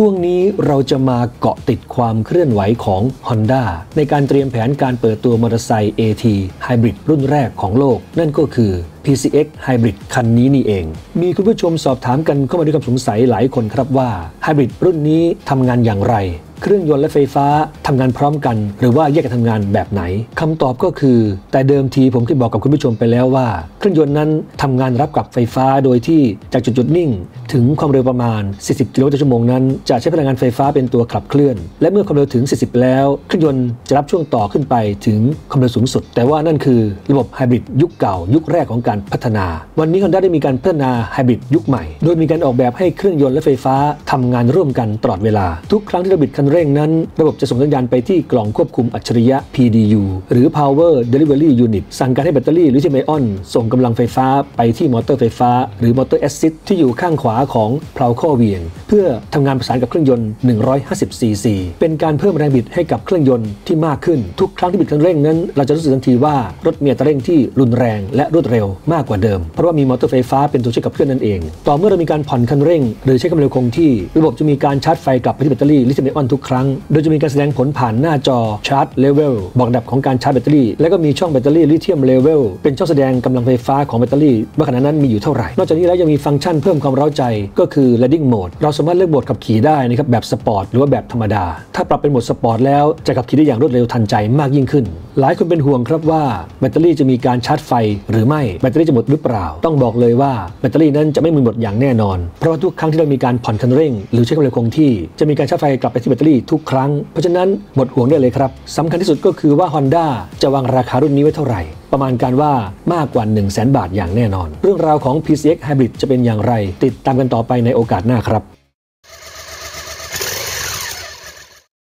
ช่วงนี้เราจะมาเกาะติดความเคลื่อนไหวของ Honda ในการเตรียมแผนการเปิดตัวมอเตอร์ไซค์ AT Hybrid รุ่นแรกของโลก นั่นก็คือ PCX Hybrid คันนี้นี่เอง มีคุณผู้ชมสอบถามกันเข้ามาด้วยความสงสัยหลายคนครับว่า Hybrid รุ่นนี้ทำงานอย่างไร เครื่องยนต์และไฟฟ้าทำงานพร้อมกัน หรือว่าแยกกันทำงานแบบไหนคำตอบก็คือ แต่เดิมทีผมเคยบอกกับคุณผู้ชมไปแล้วว่า เครื่องยนต์นั้นทำงานรับกับไฟฟ้าโดยที่จากจุดจุดนิ่ง ถึงความเร็วประมาณ 40 กิโลเมตรต่อชั่วโมงนั้น จะใช้พลังงานไฟฟ้าเป็นตัวขับเคลื่อน และเมื่อความเร็วถึง 40 แล้วเครื่องยนต์จะรับช่วงต่อขึ้นไปถึงความเร็วสูงสุด แต่ว่านั่นคือระบบไฮบริดยุคเก่า ยุคแรกของการพัฒนา วันนี้ Honda ได้มีการพัฒนาไฮบริดยุคใหม่ โดยมีการออกแบบให้เครื่องยนต์และไฟฟ้าทำงานร่วมกันตลอดเวลาทุกครั้งที่เราบิดคันเร่งนั้น ระบบจะส่งสัญญาณไปที่กล่องควบคุมอัจฉริยะ PDU หรือ Power Delivery Unit สั่งการให้แบตเตอรี่ลิเธียมไอออน ส่งกำลังไฟฟ้าไปที่มอเตอร์ไฟฟ้า หรือมอเตอร์แอซิสที่อยู่ข้างขวาของเพลาข้อเวียงเพื่อทำงานประสานกับเครื่องยนต์ 150ซีซีเป็นการเพิ่มแรงบิดให้กับเครื่องยนต์ที่มากขึ้น ทุกครั้งที่บิดคันเร่งนั้น เราจะรู้สึกทันทีว่ารถมีอัตราเร่งที่รุนแรงและรวดเร็วมากกว่าเดิม เพราะว่ามีมอเตอร์ไฟฟ้าเป็นตัวช่วยขับเคลื่อนนั่นเอง ต่อเมื่อเรามีการผ่อนคันเร่ง หรือใช้ความเร็วคงที่ ระบบจะมีการชาร์จไฟกลับไปที่แบตเตอรี่ลิเธียมไอออนทุกครั้ง โดยจะมีการแสดงผลผ่านหน้าจอชาร์จเลเวลบอกระดับของการชาร์จแบตเตอรี่ และก็มีช่องแบตเตอรี่ลิเธียมเลเวลเป็นช่องแสดงกำลังไฟฟ้าของแบตเตอรี่ว่าขณะนั้นมีอยู่เท่าไหร่ นอกจากนี้แล้วยังมีฟังก์ชันเพิ่มความเร้าใจก็คือ riding mode เราสามารถเลือกโหมดขับขี่ได้นะครับแบบสปอร์ตหรือว่าแบบธรรมดา ถ้าปรับเป็นโหมดสปอร์ตแล้วจะขับขี่ได้อย่างรวดเร็วทันใจมากยิ่งขึ้น หลายคนเป็นห่วงครับว่าแบตเตอรี่จะมีการชาร์จไฟหรือไม่แบตเตอรี่จะหมดหรือเปล่า ต้องบอกเลยว่าแบตเตอรี่นั้นจะไม่มีหมดอย่างแน่นอน เพราะว่าทุกครั้งที่เรามีการผ่อนคันเร่ง หรือใช้ความเร็วคงที่จะมีการชาร์จไฟกลับไปที่แบตเตอรี่ทุกครั้งเพราะฉะนั้นหมดห่วงได้เลยครับสำคัญที่สุดก็คือว่า Honda จะวางราคารุ่นนี้ไว้เท่าไหร่ ประมาณการว่ามากกว่า 1 0 0 0 0แบาทอย่างแน่นอน เรื่องราวของ PCX Hybrid จะเป็นอย่างไร ติดตามกันต่อไปในโอกาสหน้าครับ